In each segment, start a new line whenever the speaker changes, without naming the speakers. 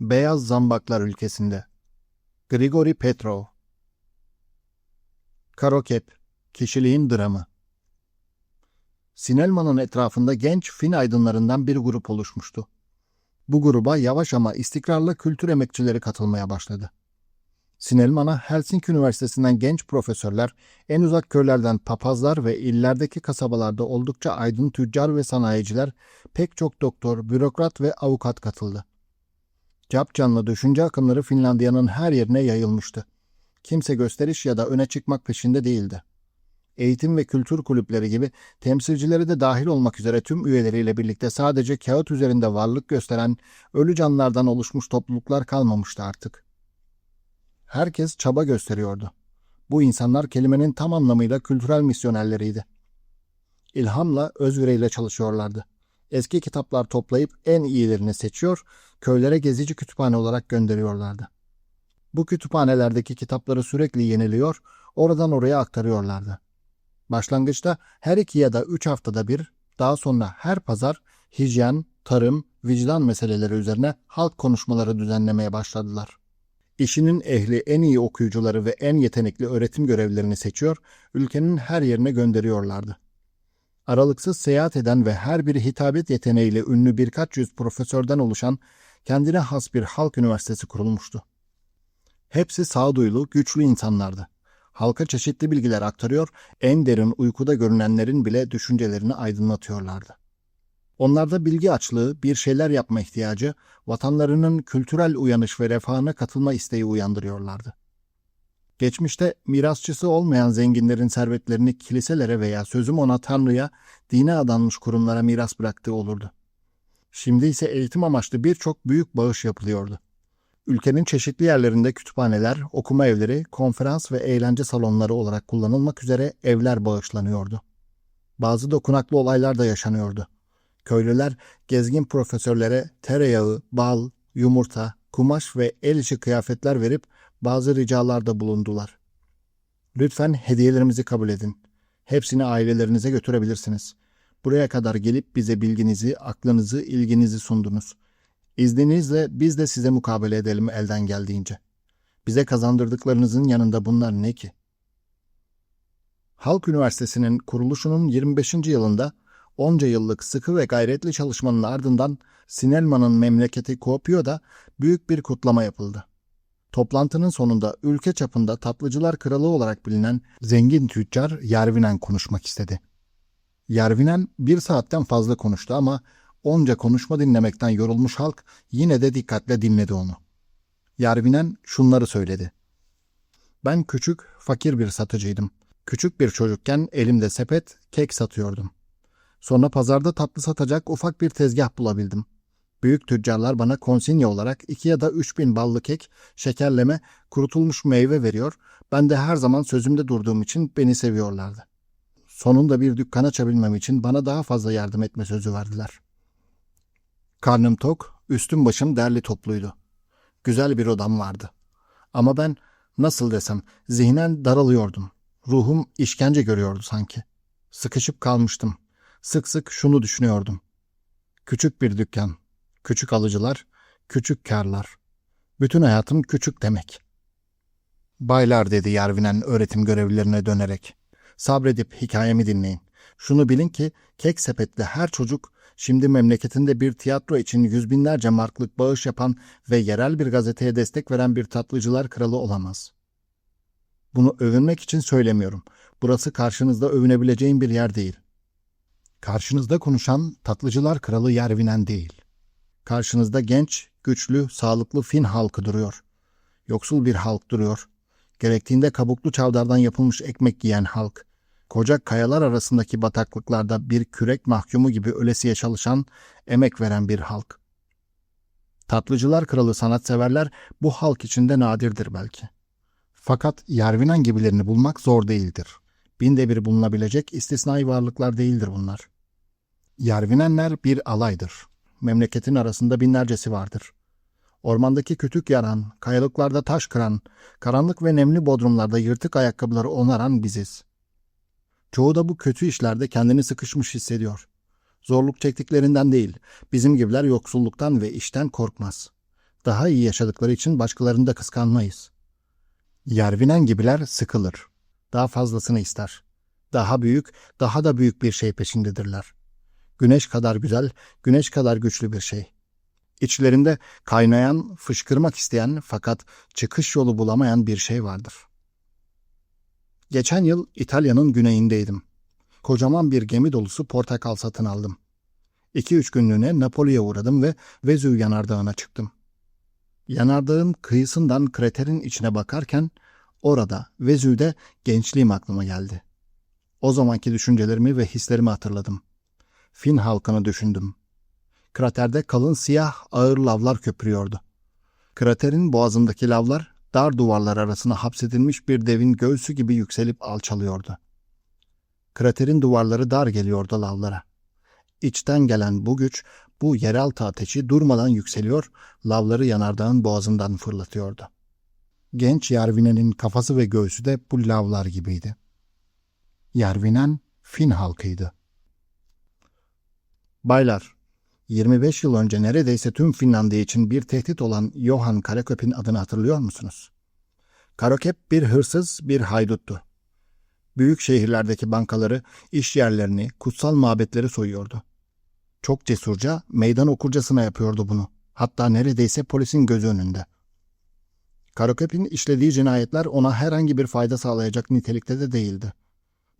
Beyaz Zambaklar ülkesinde. Grigori Petrov Karokep, kişiliğin dramı. Sinelman'ın etrafında genç Fin aydınlarından bir grup oluşmuştu. Bu gruba yavaş ama istikrarlı kültür emekçileri katılmaya başladı. Sinelman'a Helsinki Üniversitesi'nden genç profesörler, en uzak köylerden papazlar ve illerdeki kasabalarda oldukça aydın tüccar ve sanayiciler, pek çok doktor, bürokrat ve avukat katıldı. Capcanlı düşünce akımları Finlandiya'nın her yerine yayılmıştı. Kimse gösteriş ya da öne çıkmak peşinde değildi. Eğitim ve kültür kulüpleri gibi temsilcileri de dahil olmak üzere tüm üyeleriyle birlikte sadece kağıt üzerinde varlık gösteren ölü canlılardan oluşmuş topluluklar kalmamıştı artık. Herkes çaba gösteriyordu. Bu insanlar kelimenin tam anlamıyla kültürel misyonerleriydi. İlhamla, özvereyle çalışıyorlardı. Eski kitaplar toplayıp en iyilerini seçiyor, köylere gezici kütüphane olarak gönderiyorlardı. Bu kütüphanelerdeki kitapları sürekli yeniliyor, oradan oraya aktarıyorlardı. Başlangıçta her iki ya da üç haftada bir, daha sonra her pazar hijyen, tarım, vicdan meseleleri üzerine halk konuşmaları düzenlemeye başladılar. İşinin ehli en iyi okuyucuları ve en yetenekli öğretim görevlilerini seçiyor, ülkenin her yerine gönderiyorlardı. Aralıksız seyahat eden ve her biri hitabet yeteneğiyle ünlü birkaç yüz profesörden oluşan kendine has bir halk üniversitesi kurulmuştu. Hepsi sağduyulu, güçlü insanlardı. Halka çeşitli bilgiler aktarıyor, en derin uykuda görünenlerin bile düşüncelerini aydınlatıyorlardı. Onlarda bilgi açlığı, bir şeyler yapma ihtiyacı, vatanlarının kültürel uyanış ve refahına katılma isteği uyandırıyorlardı. Geçmişte mirasçısı olmayan zenginlerin servetlerini kiliselere veya sözüm ona Tanrı'ya, dine adanmış kurumlara miras bıraktığı olurdu. Şimdi ise eğitim amaçlı birçok büyük bağış yapılıyordu. Ülkenin çeşitli yerlerinde kütüphaneler, okuma evleri, konferans ve eğlence salonları olarak kullanılmak üzere evler bağışlanıyordu. Bazı dokunaklı olaylar da yaşanıyordu. Köylüler gezgin profesörlere tereyağı, bal, yumurta, kumaş ve el işi kıyafetler verip bazı ricalarda bulundular. Lütfen hediyelerimizi kabul edin. Hepsini ailelerinize götürebilirsiniz. Buraya kadar gelip bize bilginizi, aklınızı, ilginizi sundunuz. İzninizle biz de size mukabele edelim elden geldiğince. Bize kazandırdıklarınızın yanında bunlar ne ki? Halk Üniversitesi'nin kuruluşunun 25. yılında onca yıllık sıkı ve gayretli çalışmanın ardından Sinelman'ın memleketi Kuopio'da büyük bir kutlama yapıldı. Toplantının sonunda ülke çapında tatlıcılar kralı olarak bilinen zengin tüccar Yervinen konuşmak istedi. Yervinen bir saatten fazla konuştu ama onca konuşma dinlemekten yorulmuş halk yine de dikkatle dinledi onu. Yervinen şunları söyledi. Ben küçük, fakir bir satıcıydım. Küçük bir çocukken elimde sepet, kek satıyordum. Sonra pazarda tatlı satacak ufak bir tezgah bulabildim. Büyük tüccarlar bana konsinye olarak iki ya da üç bin ballı kek, şekerleme, kurutulmuş meyve veriyor. Ben de her zaman sözümde durduğum için beni seviyorlardı. Sonunda bir dükkan açabilmem için bana daha fazla yardım etme sözü verdiler. Karnım tok, üstüm başım derli topluydu. Güzel bir odam vardı. Ama ben nasıl desem zihnen daralıyordum. Ruhum işkence görüyordu sanki. Sıkışıp kalmıştım. Sık sık şunu düşünüyordum. Küçük bir dükkan, küçük alıcılar, küçük karlar. Bütün hayatım küçük demek. Baylar dedi Yarvinen öğretim görevlilerine dönerek. Sabredip hikayemi dinleyin. Şunu bilin ki kek sepetli her çocuk şimdi memleketinde bir tiyatro için yüz binlerce marklık bağış yapan ve yerel bir gazeteye destek veren bir tatlıcılar kralı olamaz. Bunu övünmek için söylemiyorum. Burası karşınızda övünebileceğim bir yer değil. Karşınızda konuşan tatlıcılar kralı Yervinen değil. Karşınızda genç, güçlü, sağlıklı Fin halkı duruyor. Yoksul bir halk duruyor. Gerektiğinde kabuklu çavdardan yapılmış ekmek yiyen halk. Koca kayalar arasındaki bataklıklarda bir kürek mahkumu gibi ölesiye çalışan, emek veren bir halk. Tatlıcılar kralı sanatseverler bu halk içinde nadirdir belki. Fakat Yervinen gibilerini bulmak zor değildir. Binde bir bulunabilecek istisnai varlıklar değildir bunlar. Yervinenler bir alaydır. Memleketin arasında binlercesi vardır. Ormandaki kütük yaran, kayalıklarda taş kıran, karanlık ve nemli bodrumlarda yırtık ayakkabıları onaran biziz. Çoğu da bu kötü işlerde kendini sıkışmış hissediyor. Zorluk çektiklerinden değil, bizim gibiler yoksulluktan ve işten korkmaz. Daha iyi yaşadıkları için başkalarını da kıskanmayız. Yervinen gibiler sıkılır. Daha fazlasını ister. Daha büyük, daha da büyük bir şey peşindedirler. Güneş kadar güzel, güneş kadar güçlü bir şey. İçlerinde kaynayan, fışkırmak isteyen fakat çıkış yolu bulamayan bir şey vardır. Geçen yıl İtalya'nın güneyindeydim. Kocaman bir gemi dolusu portakal satın aldım. İki üç günlüğüne Napoli'ye uğradım ve Vezüv yanardağına çıktım. Yanardağın kıyısından kraterin içine bakarken orada Vezüv'de gençliğim aklıma geldi. O zamanki düşüncelerimi ve hislerimi hatırladım. Fin halkını düşündüm. Kraterde kalın siyah ağır lavlar köpürüyordu. Kraterin boğazındaki lavlar dar duvarlar arasına hapsedilmiş bir devin göğsü gibi yükselip alçalıyordu. Kraterin duvarları dar geliyordu lavlara. İçten gelen bu güç, bu yeraltı ateşi durmadan yükseliyor, lavları yanardağın boğazından fırlatıyordu. Genç Yarvine'nin kafası ve göğsü de bu lavlar gibiydi. Yarvinen Fin halkıydı. Baylar, 25 yıl önce neredeyse tüm Finlandiya için bir tehdit olan Johan Karaköp'in adını hatırlıyor musunuz? Karaköp bir hırsız, bir hayduttu. Büyük şehirlerdeki bankaları, iş yerlerini, kutsal mabetleri soyuyordu. Çok cesurca, meydan okurcasına yapıyordu bunu. Hatta neredeyse polisin gözü önünde. Karaköp'in işlediği cinayetler ona herhangi bir fayda sağlayacak nitelikte de değildi.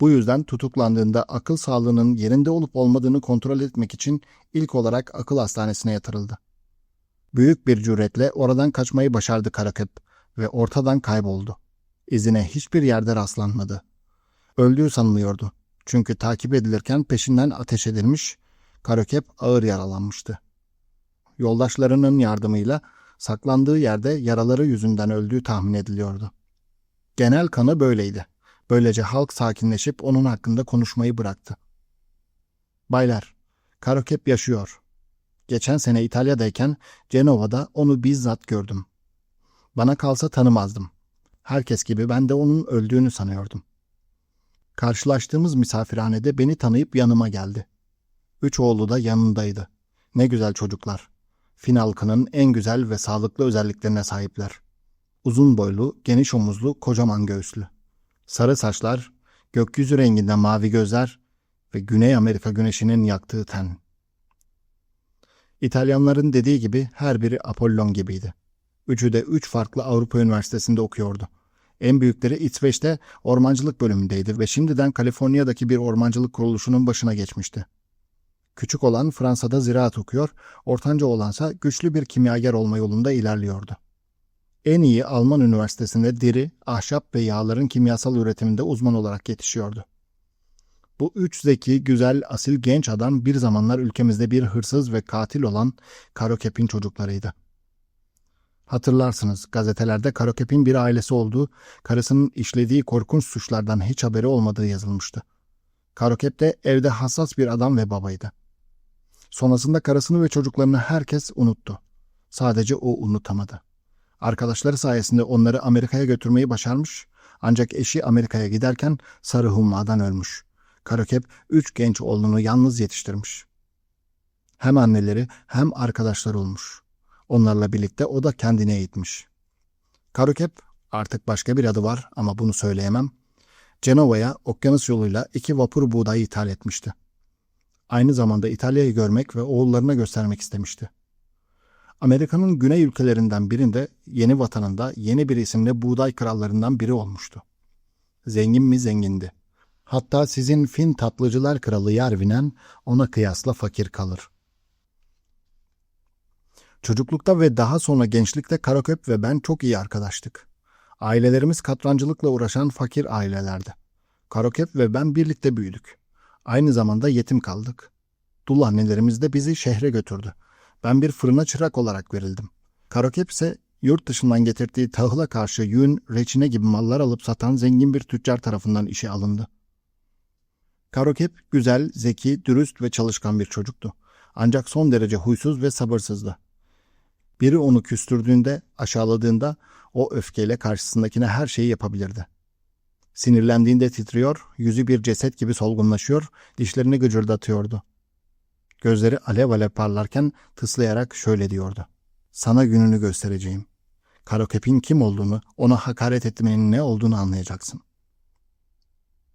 Bu yüzden tutuklandığında akıl sağlığının yerinde olup olmadığını kontrol etmek için ilk olarak akıl hastanesine yatırıldı. Büyük bir cüretle oradan kaçmayı başardı Karaköp ve ortadan kayboldu. İzine hiçbir yerde rastlanmadı. Öldüğü sanılıyordu. Çünkü takip edilirken peşinden ateş edilmiş, Karaköp ağır yaralanmıştı. Yoldaşlarının yardımıyla saklandığı yerde yaraları yüzünden öldüğü tahmin ediliyordu. Genel kanı böyleydi. Böylece halk sakinleşip onun hakkında konuşmayı bıraktı. Baylar, Karokep yaşıyor. Geçen sene İtalya'dayken Cenova'da onu bizzat gördüm. Bana kalsa tanımazdım. Herkes gibi ben de onun öldüğünü sanıyordum. Karşılaştığımız misafirhanede beni tanıyıp yanıma geldi. Üç oğlu da yanındaydı. Ne güzel çocuklar. Fin halkının en güzel ve sağlıklı özelliklerine sahipler. Uzun boylu, geniş omuzlu, kocaman göğüslü. Sarı saçlar, gökyüzü renginde mavi gözler ve Güney Amerika güneşinin yaktığı ten. İtalyanların dediği gibi her biri Apollon gibiydi. Üçü de üç farklı Avrupa üniversitesinde okuyordu. En büyükleri İsveç'te ormancılık bölümündeydi ve şimdiden Kaliforniya'daki bir ormancılık kuruluşunun başına geçmişti. Küçük olan Fransa'da ziraat okuyor, ortanca olansa güçlü bir kimyager olma yolunda ilerliyordu. En iyi Alman üniversitesinde deri, ahşap ve yağların kimyasal üretiminde uzman olarak yetişiyordu. Bu üç zeki, güzel, asil genç adam bir zamanlar ülkemizde bir hırsız ve katil olan Karokep'in çocuklarıydı. Hatırlarsınız gazetelerde Karokep'in bir ailesi olduğu, karısının işlediği korkunç suçlardan hiç haberi olmadığı yazılmıştı. Karokep de evde hassas bir adam ve babaydı. Sonrasında karısını ve çocuklarını herkes unuttu. Sadece o unutamadı. Arkadaşları sayesinde onları Amerika'ya götürmeyi başarmış ancak eşi Amerika'ya giderken sarı hummadan ölmüş. Karokep üç genç oğlunu yalnız yetiştirmiş. Hem anneleri hem arkadaşları olmuş. Onlarla birlikte o da kendine eğitmiş. Karokep artık başka bir adı var ama bunu söyleyemem. Cenova'ya okyanus yoluyla iki vapur buğdayı ithal etmişti. Aynı zamanda İtalya'yı görmek ve oğullarına göstermek istemişti. Amerika'nın güney ülkelerinden birinde yeni vatanında yeni bir isimle buğday krallarından biri olmuştu. Zengin mi zengindi. Hatta sizin Fin tatlıcılar kralı Yarvinen ona kıyasla fakir kalır. Çocuklukta ve daha sonra gençlikte Karaköp ve ben çok iyi arkadaştık. Ailelerimiz katrancılıkla uğraşan fakir ailelerdi. Karaköp ve ben birlikte büyüdük. Aynı zamanda yetim kaldık. Dul annelerimiz de bizi şehre götürdü. Ben bir fırına çırak olarak verildim. Karokep ise yurt dışından getirdiği tahıla karşı yün, reçine gibi mallar alıp satan zengin bir tüccar tarafından işe alındı. Karokep güzel, zeki, dürüst ve çalışkan bir çocuktu. Ancak son derece huysuz ve sabırsızdı. Biri onu küstürdüğünde, aşağıladığında o öfkeyle karşısındakine her şeyi yapabilirdi. Sinirlendiğinde titriyor, yüzü bir ceset gibi solgunlaşıyor, dişlerini gıcırdatıyordu. Gözleri alev alev parlarken tıslayarak şöyle diyordu. Sana gününü göstereceğim. Karokep'in kim olduğunu, ona hakaret etmenin ne olduğunu anlayacaksın.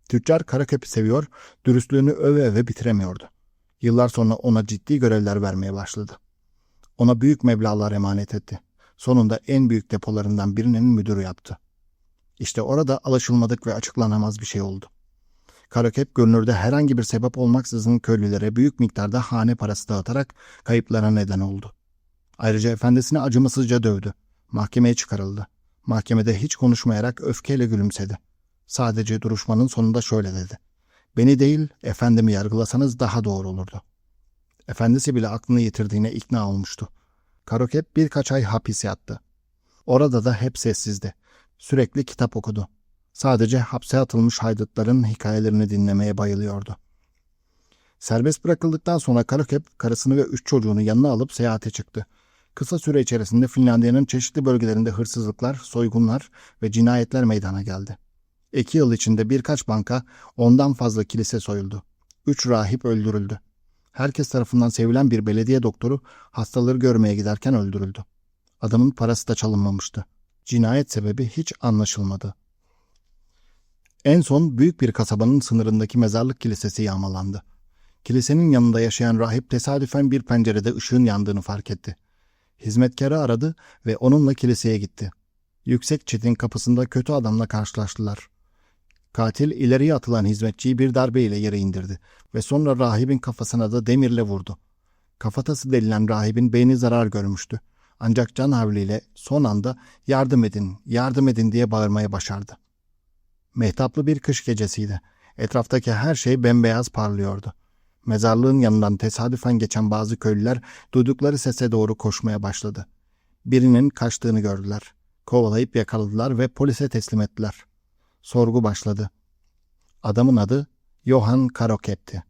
Tüccar Karaköp'ü seviyor, dürüstlüğünü öve öve bitiremiyordu. Yıllar sonra ona ciddi görevler vermeye başladı. Ona büyük meblağlar emanet etti. Sonunda en büyük depolarından birinin müdürü yaptı. İşte orada alışılmadık ve açıklanamaz bir şey oldu. Karakep görünürde herhangi bir sebep olmaksızın köylülere büyük miktarda hane parası dağıtarak kayıplara neden oldu. Ayrıca efendisini acımasızca dövdü. Mahkemeye çıkarıldı. Mahkemede hiç konuşmayarak öfkeyle gülümsedi. Sadece duruşmanın sonunda şöyle dedi. Beni değil, efendimi yargılasanız daha doğru olurdu. Efendisi bile aklını yitirdiğine ikna olmuştu. Karokep birkaç ay hapis yattı. Orada da hep sessizdi. Sürekli kitap okudu. Sadece hapse atılmış haydutların hikayelerini dinlemeye bayılıyordu. Serbest bırakıldıktan sonra Karokep karısını ve üç çocuğunu yanına alıp seyahate çıktı. Kısa süre içerisinde Finlandiya'nın çeşitli bölgelerinde hırsızlıklar, soygunlar ve cinayetler meydana geldi. İki yıl içinde birkaç banka, ondan fazla kilise soyuldu. Üç rahip öldürüldü. Herkes tarafından sevilen bir belediye doktoru hastaları görmeye giderken öldürüldü. Adamın parası da çalınmamıştı. Cinayet sebebi hiç anlaşılmadı. En son büyük bir kasabanın sınırındaki mezarlık kilisesi yağmalandı. Kilisenin yanında yaşayan rahip tesadüfen bir pencerede ışığın yandığını fark etti. Hizmetkarı aradı ve onunla kiliseye gitti. Yüksek çetin kapısında kötü adamla karşılaştılar. Katil ileriye atılan hizmetçiyi bir darbeyle yere indirdi ve sonra rahibin kafasına da demirle vurdu. Kafatası delilen rahibin beyni zarar görmüştü. Ancak can havliyle son anda yardım edin, yardım edin diye bağırmaya başardı. Mehtaplı bir kış gecesiydi. Etraftaki her şey bembeyaz parlıyordu. Mezarlığın yanından tesadüfen geçen bazı köylüler duydukları sese doğru koşmaya başladı. Birinin kaçtığını gördüler. Kovalayıp yakaladılar ve polise teslim ettiler. Sorgu başladı. Adamın adı Johann Karokep'ti.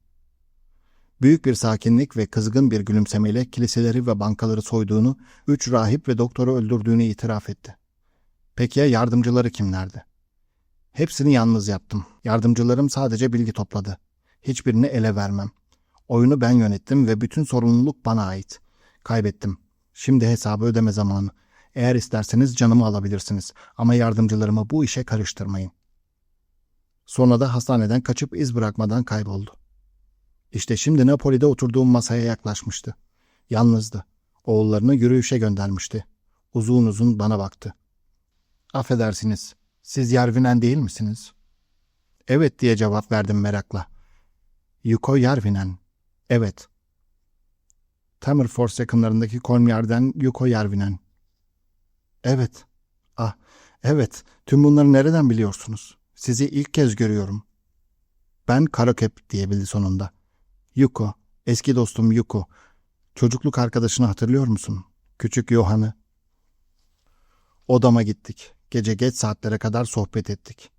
Büyük bir sakinlik ve kızgın bir gülümsemeyle kiliseleri ve bankaları soyduğunu, üç rahip ve doktoru öldürdüğünü itiraf etti. Peki ya yardımcıları kimlerdi? Hepsini yalnız yaptım. Yardımcılarım sadece bilgi topladı. Hiçbirini ele vermem. Oyunu ben yönettim ve bütün sorumluluk bana ait. Kaybettim. Şimdi hesabı ödeme zamanı. Eğer isterseniz canımı alabilirsiniz ama yardımcılarımı bu işe karıştırmayın. Sonra da hastaneden kaçıp iz bırakmadan kayboldu. İşte şimdi Napoli'de oturduğum masaya yaklaşmıştı. Yalnızdı. Oğullarını yürüyüşe göndermişti. Uzun uzun bana baktı. Affedersiniz, siz Yarvinen değil misiniz? Evet diye cevap verdim merakla. Yuko Yarvinen. Evet. Tamerfors yakınlarındaki Kolmyar'dan Yuko Yarvinen. Evet. Ah, evet. Tüm bunları nereden biliyorsunuz? Sizi ilk kez görüyorum. Ben Karakep diyebildi sonunda. Yuko, eski dostum Yuko. Çocukluk arkadaşını hatırlıyor musun? Küçük Yohan'ı. Odama gittik. Gece geç saatlere kadar sohbet ettik.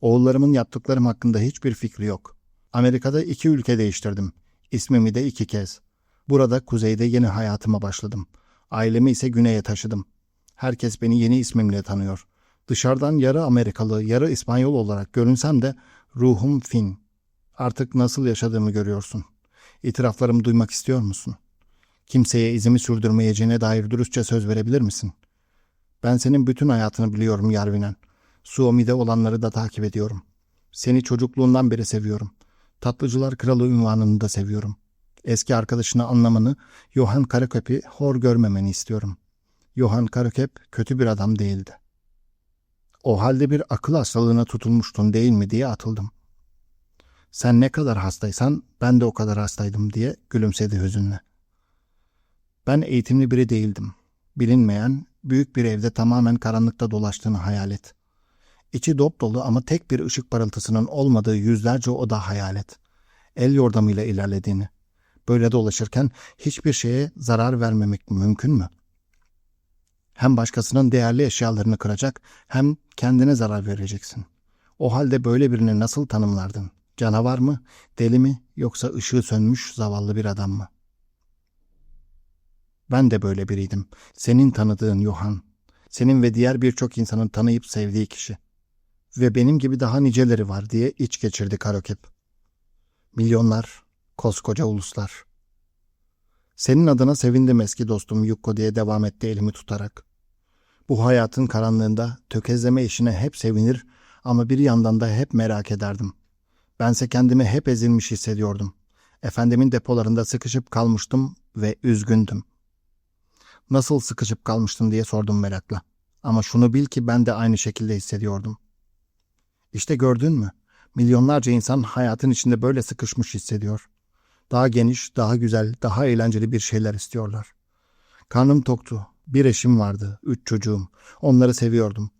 Oğullarımın yaptıklarım hakkında hiçbir fikri yok. Amerika'da iki ülke değiştirdim. İsmimi de iki kez. Burada kuzeyde yeni hayatıma başladım. Ailemi ise güneye taşıdım. Herkes beni yeni ismimle tanıyor. Dışarıdan yarı Amerikalı, yarı İspanyol olarak görünsem de ruhum Fin. Artık nasıl yaşadığımı görüyorsun. İtiraflarımı duymak istiyor musun? Kimseye izimi sürdürmeyeceğine dair dürüstçe söz verebilir misin? Ben senin bütün hayatını biliyorum Yarvinen. Suomi'de olanları da takip ediyorum. Seni çocukluğundan beri seviyorum. Tatlıcılar Kralı ünvanını da seviyorum. Eski arkadaşını anlamanı, Johan Karaköp'i hor görmemeni istiyorum. Johan Karakep kötü bir adam değildi. O halde bir akıl hastalığına tutulmuştun değil mi diye atıldım. Sen ne kadar hastaysan ben de o kadar hastaydım diye gülümsedi hüzünle. Ben eğitimli biri değildim. Bilinmeyen, büyük bir evde tamamen karanlıkta dolaştığını hayal et. İçi dop dolu ama tek bir ışık parıltısının olmadığı yüzlerce oda hayal et. El yordamıyla ilerlediğini. Böyle dolaşırken hiçbir şeye zarar vermemek mümkün mü? Hem başkasının değerli eşyalarını kıracak hem kendine zarar vereceksin. O halde böyle birini nasıl tanımlardın? Canavar mı, deli mi yoksa ışığı sönmüş zavallı bir adam mı? Ben de böyle biriydim. Senin tanıdığın Yohan. Senin ve diğer birçok insanın tanıyıp sevdiği kişi. Ve benim gibi daha niceleri var diye iç geçirdi Karokep. Milyonlar, koskoca uluslar. Senin adına sevindim eski dostum Yukko diye devam etti elimi tutarak. Bu hayatın karanlığında tökezleme işine hep sevinir ama bir yandan da hep merak ederdim. Bense kendimi hep ezilmiş hissediyordum. Efendimin depolarında sıkışıp kalmıştım ve üzgündüm. Nasıl sıkışıp kalmıştın diye sordum merakla. Ama şunu bil ki ben de aynı şekilde hissediyordum. İşte gördün mü? Milyonlarca insan hayatın içinde böyle sıkışmış hissediyor. Daha geniş, daha güzel, daha eğlenceli bir şeyler istiyorlar. Karnım toktu. Bir eşim vardı, üç çocuğum. Onları seviyordum.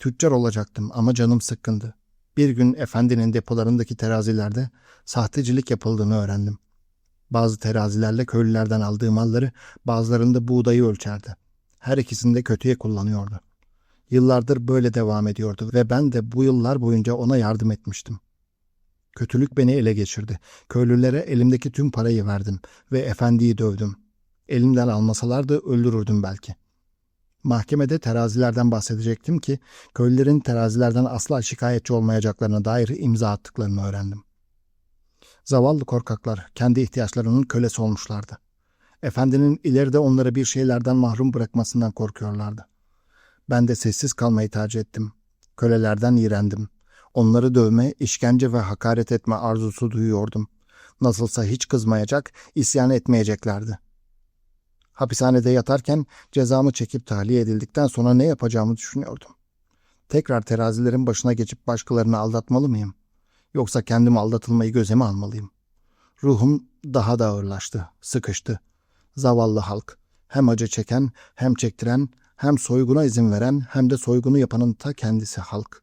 Tüccar olacaktım ama canım sıkkındı. Bir gün efendinin depolarındaki terazilerde sahtecilik yapıldığını öğrendim. Bazı terazilerle köylülerden aldığı malları bazılarında buğdayı ölçerdi. Her ikisini de kötüye kullanıyordu. Yıllardır böyle devam ediyordu ve ben de bu yıllar boyunca ona yardım etmiştim. Kötülük beni ele geçirdi. Köylülere elimdeki tüm parayı verdim ve efendiyi dövdüm. Elimden almasalardı öldürürdüm belki. Mahkemede terazilerden bahsedecektim ki köylülerin terazilerden asla şikayetçi olmayacaklarına dair imza attıklarını öğrendim. Zavallı korkaklar kendi ihtiyaçlarının kölesi olmuşlardı. Efendinin ileride onları bir şeylerden mahrum bırakmasından korkuyorlardı. Ben de sessiz kalmayı tercih ettim. Kölelerden iğrendim. Onları dövme, işkence ve hakaret etme arzusu duyuyordum. Nasılsa hiç kızmayacak, isyan etmeyeceklerdi. Hapishanede yatarken cezamı çekip tahliye edildikten sonra ne yapacağımı düşünüyordum. Tekrar terazilerin başına geçip başkalarını aldatmalı mıyım? Yoksa kendim aldatılmayı göze mi almalıyım? Ruhum daha da ağırlaştı, sıkıştı. Zavallı halk, hem acı çeken, hem çektiren, hem soyguna izin veren, hem de soygunu yapanın ta kendisi halk.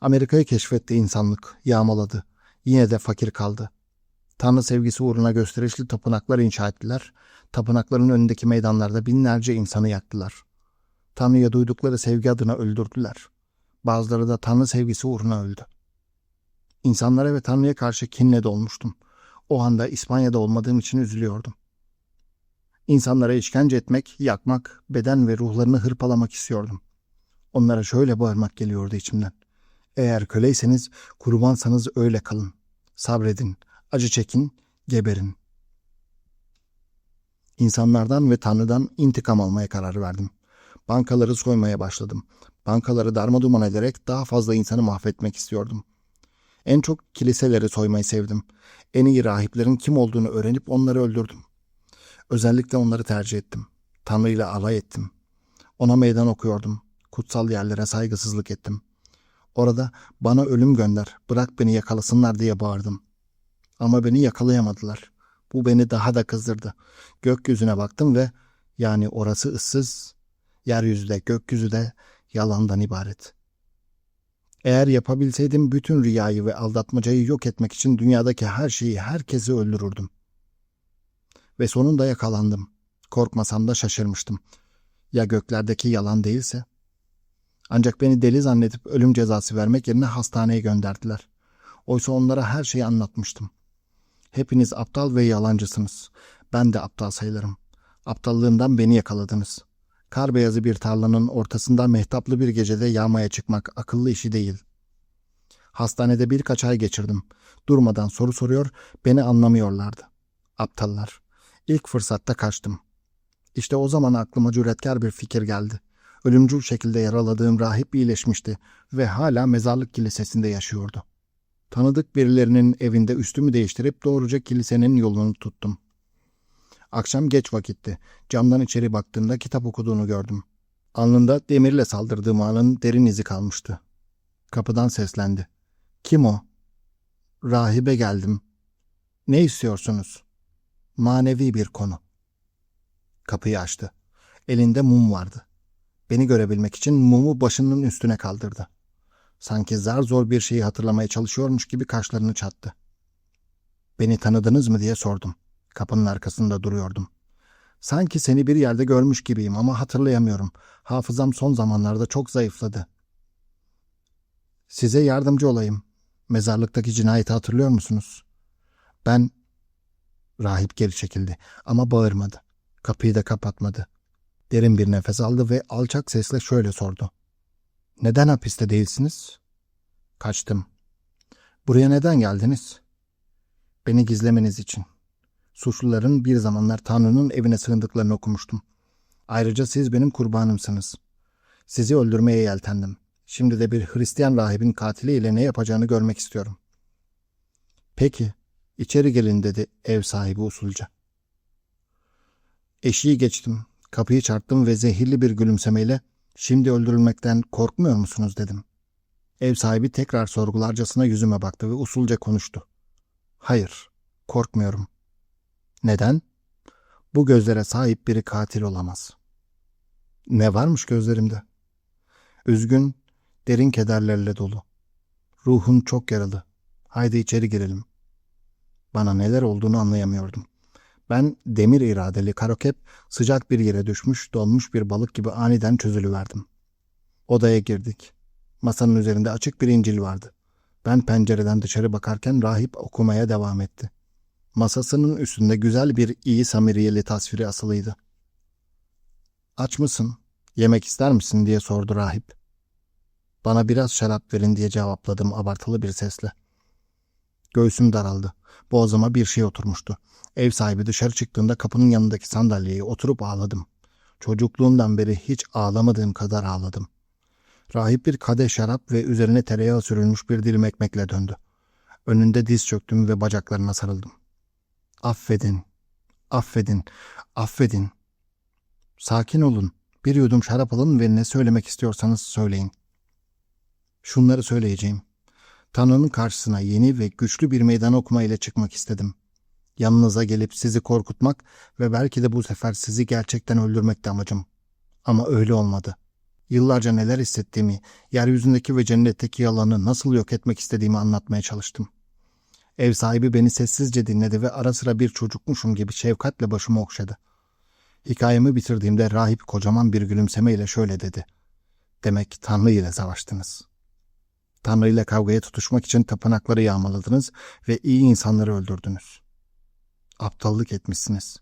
Amerika'yı keşfetti insanlık, yağmaladı. Yine de fakir kaldı. Tanrı sevgisi uğruna gösterişli tapınaklar inşa ettiler. Tapınakların önündeki meydanlarda binlerce insanı yaktılar. Tanrı'ya duydukları sevgi adına öldürdüler. Bazıları da Tanrı sevgisi uğruna öldü. İnsanlara ve Tanrı'ya karşı kinle dolmuştum. O anda İspanya'da olmadığım için üzülüyordum. İnsanlara işkence etmek, yakmak, beden ve ruhlarını hırpalamak istiyordum. Onlara şöyle bağırmak geliyordu içimden. Eğer köleyseniz, kurbansanız öyle kalın. Sabredin, acı çekin, geberin. İnsanlardan ve Tanrı'dan intikam almaya karar verdim. Bankaları soymaya başladım. Bankaları darmaduman ederek daha fazla insanı mahvetmek istiyordum. En çok kiliseleri soymayı sevdim. En iyi rahiplerin kim olduğunu öğrenip onları öldürdüm. Özellikle onları tercih ettim. Tanrı ile alay ettim. Ona meydan okuyordum. Kutsal yerlere saygısızlık ettim. Orada bana ölüm gönder, bırak beni yakalasınlar diye bağırdım. Ama beni yakalayamadılar. Bu beni daha da kızdırdı. Gökyüzüne baktım ve yani orası ıssız, yeryüzü de gökyüzü de yalandan ibaret. Eğer yapabilseydim bütün rüyayı ve aldatmacayı yok etmek için dünyadaki her şeyi, herkesi öldürürdüm. Ve sonunda yakalandım. Korkmasam da şaşırmıştım. Ya göklerdeki yalan değilse? Ancak beni deli zannedip ölüm cezası vermek yerine hastaneye gönderdiler. Oysa onlara her şeyi anlatmıştım. Hepiniz aptal ve yalancısınız. Ben de aptal sayılırım. Aptallığımdan beni yakaladınız. Kar beyazı bir tarlanın ortasında mehtaplı bir gecede yağmaya çıkmak akıllı işi değil. Hastanede birkaç ay geçirdim. Durmadan soru soruyor, beni anlamıyorlardı. Aptallar. İlk fırsatta kaçtım. İşte o zaman aklıma cüretkar bir fikir geldi. Ölümcül şekilde yaraladığım rahip iyileşmişti ve hala mezarlık kilisesinde yaşıyordu. Tanıdık birilerinin evinde üstümü değiştirip doğruca kilisenin yolunu tuttum. Akşam geç vakitti. Camdan içeri baktığımda kitap okuduğunu gördüm. Alnında demirle saldırdığım anın derin izi kalmıştı. Kapıdan seslendi. Kim o? Rahibe geldim. Ne istiyorsunuz? Manevi bir konu. Kapıyı açtı. Elinde mum vardı. Beni görebilmek için mumu başının üstüne kaldırdı. Sanki zar zor bir şeyi hatırlamaya çalışıyormuş gibi kaşlarını çattı. Beni tanıdınız mı diye sordum. Kapının arkasında duruyordum. Sanki seni bir yerde görmüş gibiyim ama hatırlayamıyorum. Hafızam son zamanlarda çok zayıfladı. Size yardımcı olayım. Mezarlıktaki cinayeti hatırlıyor musunuz? Ben... Rahip geri çekildi ama bağırmadı. Kapıyı da kapatmadı. Derin bir nefes aldı ve alçak sesle şöyle sordu. Neden hapiste değilsiniz? Kaçtım. Buraya neden geldiniz? Beni gizlemeniz için. Suçluların bir zamanlar Tanrı'nın evine sığındıklarını okumuştum. Ayrıca siz benim kurbanımsınız. Sizi öldürmeye yeltendim. Şimdi de bir Hristiyan rahibin katiliyle ne yapacağını görmek istiyorum. Peki, içeri gelin dedi ev sahibi usulca. Eşiği geçtim, kapıyı çarptım ve zehirli bir gülümsemeyle şimdi öldürülmekten korkmuyor musunuz dedim. Ev sahibi tekrar sorgularcasına yüzüme baktı ve usulca konuştu. Hayır, korkmuyorum. Neden? Bu gözlere sahip biri katil olamaz. Ne varmış gözlerimde? Üzgün, derin kederlerle dolu. Ruhun çok yaralı. Haydi içeri girelim. Bana neler olduğunu anlayamıyordum. Ben demir iradeli karokep sıcak bir yere düşmüş, donmuş bir balık gibi aniden çözülüverdim. Odaya girdik. Masanın üzerinde açık bir İncil vardı. Ben pencereden dışarı bakarken rahip okumaya devam etti. Masasının üstünde güzel bir iyi samiriyeli tasviri asılıydı. Aç mısın? Yemek ister misin diye sordu rahip. Bana biraz şarap verin diye cevapladım abartılı bir sesle. Göğsüm daraldı. Boğazıma bir şey oturmuştu. Ev sahibi dışarı çıktığında kapının yanındaki sandalyeye oturup ağladım. Çocukluğumdan beri hiç ağlamadığım kadar ağladım. Rahip bir kadeh şarap ve üzerine tereyağı sürülmüş bir dilim ekmekle döndü. Önünde diz çöktüm ve bacaklarına sarıldım. Affedin, affedin, affedin. Sakin olun. Bir yudum şarap alın ve ne söylemek istiyorsanız söyleyin. Şunları söyleyeceğim. Tanrı'nın karşısına yeni ve güçlü bir meydan okuma ile çıkmak istedim. Yanınıza gelip sizi korkutmak ve belki de bu sefer sizi gerçekten öldürmekti amacım. Ama öyle olmadı. Yıllarca neler hissettiğimi, yeryüzündeki ve cennetteki yalanı nasıl yok etmek istediğimi anlatmaya çalıştım. Ev sahibi beni sessizce dinledi ve ara sıra bir çocukmuşum gibi şefkatle başımı okşadı. Hikayemi bitirdiğimde rahip kocaman bir gülümsemeyle şöyle dedi. Demek Tanrı ile savaştınız. Tanrı ile kavgaya tutuşmak için tapınakları yağmaladınız ve iyi insanları öldürdünüz. Aptallık etmişsiniz.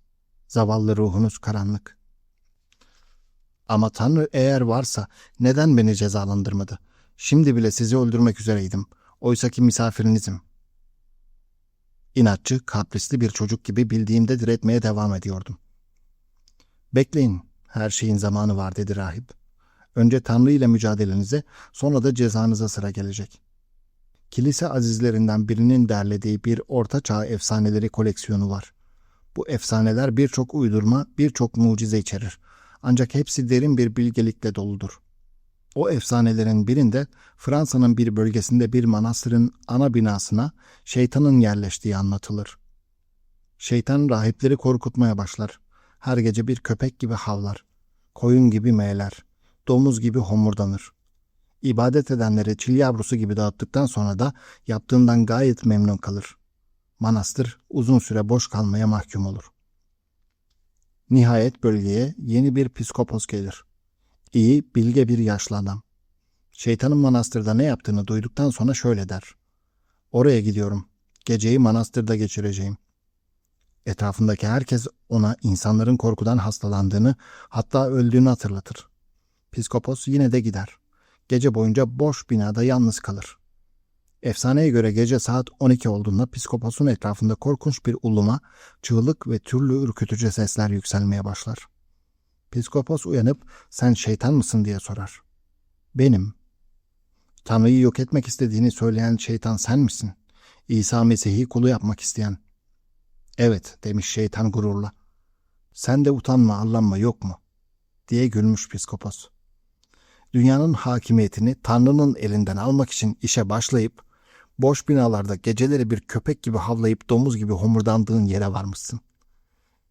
Zavallı ruhunuz karanlık. Ama Tanrı eğer varsa neden beni cezalandırmadı? Şimdi bile sizi öldürmek üzereydim. Oysaki misafirinizim. İnatçı, kaprisli bir çocuk gibi bildiğimde diretmeye devam ediyordum. Bekleyin, her şeyin zamanı var dedi rahip. Önce Tanrı ile mücadelenize, sonra da cezanıza sıra gelecek. Kilise azizlerinden birinin derlediği bir orta çağ efsaneleri koleksiyonu var. Bu efsaneler birçok uydurma, birçok mucize içerir. Ancak hepsi derin bir bilgelikle doludur. O efsanelerin birinde Fransa'nın bir bölgesinde bir manastırın ana binasına şeytanın yerleştiği anlatılır. Şeytan rahipleri korkutmaya başlar. Her gece bir köpek gibi havlar. Koyun gibi meğler. Domuz gibi homurdanır. İbadet edenleri çil yavrusu gibi dağıttıktan sonra da yaptığından gayet memnun kalır. Manastır uzun süre boş kalmaya mahkum olur. Nihayet bölgeye yeni bir piskopos gelir. İyi, bilge bir yaşlı adam. Şeytanın manastırda ne yaptığını duyduktan sonra şöyle der. Oraya gidiyorum. Geceyi manastırda geçireceğim. Etrafındaki herkes ona insanların korkudan hastalandığını hatta öldüğünü hatırlatır. Piskopos yine de gider. Gece boyunca boş binada yalnız kalır. Efsaneye göre gece saat 12 olduğunda psikoposun etrafında korkunç bir uluma, çığlık ve türlü ürkütücü sesler yükselmeye başlar. Psikopos uyanıp sen şeytan mısın diye sorar. Benim. Tanrı'yı yok etmek istediğini söyleyen şeytan sen misin? İsa Mesih'i kulu yapmak isteyen. Evet demiş şeytan gururla. Sen de utanma allanma yok mu? diye gülmüş psikopos. Dünyanın hakimiyetini Tanrı'nın elinden almak için işe başlayıp boş binalarda geceleri bir köpek gibi havlayıp domuz gibi homurdandığın yere varmışsın.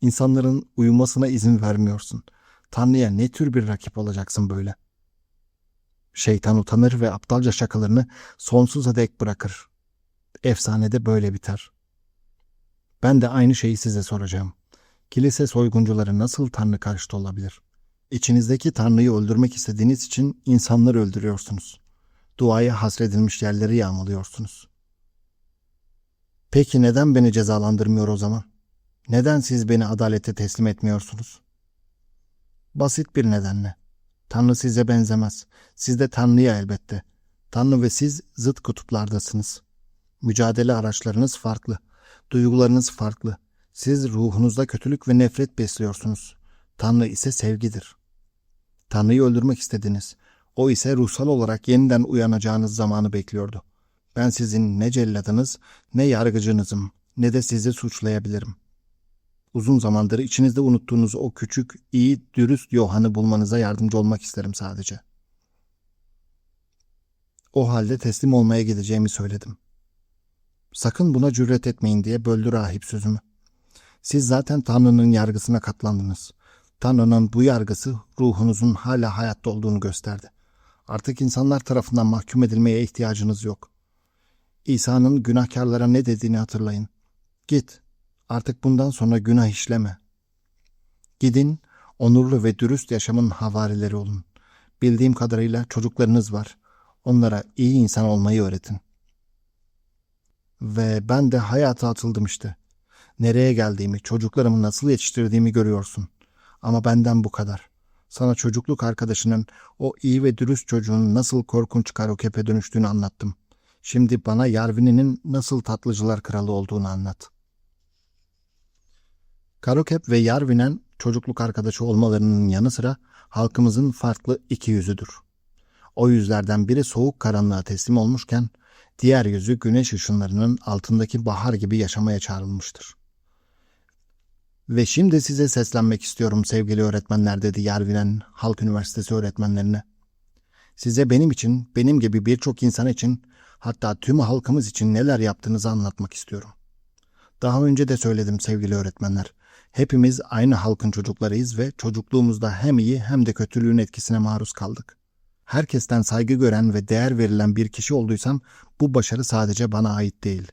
İnsanların uyumasına izin vermiyorsun. Tanrı'ya ne tür bir rakip olacaksın böyle? Şeytan utanır ve aptalca şakalarını sonsuza dek bırakır. Efsanede böyle biter. Ben de aynı şeyi size soracağım. Kilise soyguncuları nasıl Tanrı karşıtı olabilir? İçinizdeki Tanrı'yı öldürmek istediğiniz için insanları öldürüyorsunuz. Duaya hasredilmiş yerleri yağmalıyorsunuz. Peki neden beni cezalandırmıyor o zaman? Neden siz beni adalete teslim etmiyorsunuz? Basit bir nedenle. Tanrı size benzemez. Siz de Tanrı'ya elbette. Tanrı ve siz zıt kutuplardasınız. Mücadele araçlarınız farklı. Duygularınız farklı. Siz ruhunuzda kötülük ve nefret besliyorsunuz. Tanrı ise sevgidir. Tanrı'yı öldürmek istediniz. O ise ruhsal olarak yeniden uyanacağınız zamanı bekliyordu. Ben sizin ne celladınız, ne yargıcınızım, ne de sizi suçlayabilirim. Uzun zamandır içinizde unuttuğunuz o küçük, iyi, dürüst Yohan'ı bulmanıza yardımcı olmak isterim sadece. O halde teslim olmaya gideceğimi söyledim. Sakın buna cüret etmeyin diye böldü rahip sözümü. Siz zaten Tanrı'nın yargısına katlandınız. Tanrı'nın bu yargısı ruhunuzun hala hayatta olduğunu gösterdi. Artık insanlar tarafından mahkum edilmeye ihtiyacınız yok. İsa'nın günahkarlara ne dediğini hatırlayın. Git, artık bundan sonra günah işleme. Gidin, onurlu ve dürüst yaşamın havarileri olun. Bildiğim kadarıyla çocuklarınız var. Onlara iyi insan olmayı öğretin. Ve ben de hayata atıldım işte. Nereye geldiğimi, çocuklarımı nasıl yetiştirdiğimi görüyorsun. Ama benden bu kadar. Sana çocukluk arkadaşının o iyi ve dürüst çocuğun nasıl korkunç karokepe dönüştüğünü anlattım. Şimdi bana Yarvini'nin nasıl tatlıcılar kralı olduğunu anlat. Karokep ve Yarvinen çocukluk arkadaşı olmalarının yanı sıra halkımızın farklı iki yüzüdür. O yüzlerden biri soğuk karanlığa teslim olmuşken diğer yüzü güneş ışınlarının altındaki bahar gibi yaşamaya çağrılmıştır. Ve şimdi size seslenmek istiyorum sevgili öğretmenler dedi Yarvinen Halk Üniversitesi öğretmenlerine. Size benim için, benim gibi birçok insan için, hatta tüm halkımız için neler yaptığınızı anlatmak istiyorum. Daha önce de söyledim sevgili öğretmenler. Hepimiz aynı halkın çocuklarıyız ve çocukluğumuzda hem iyi hem de kötülüğün etkisine maruz kaldık. Herkesten saygı gören ve değer verilen bir kişi olduysam bu başarı sadece bana ait değil.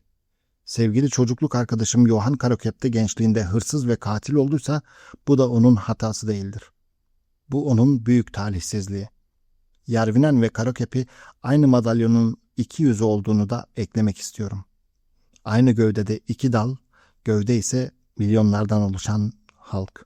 Sevgili çocukluk arkadaşım Johan Karokep'te gençliğinde hırsız ve katil olduysa bu da onun hatası değildir. Bu onun büyük talihsizliği. Yarvinen ve Karokep'i aynı madalyonun iki yüzü olduğunu da eklemek istiyorum. Aynı gövdede iki dal, gövde ise milyonlardan oluşan halk.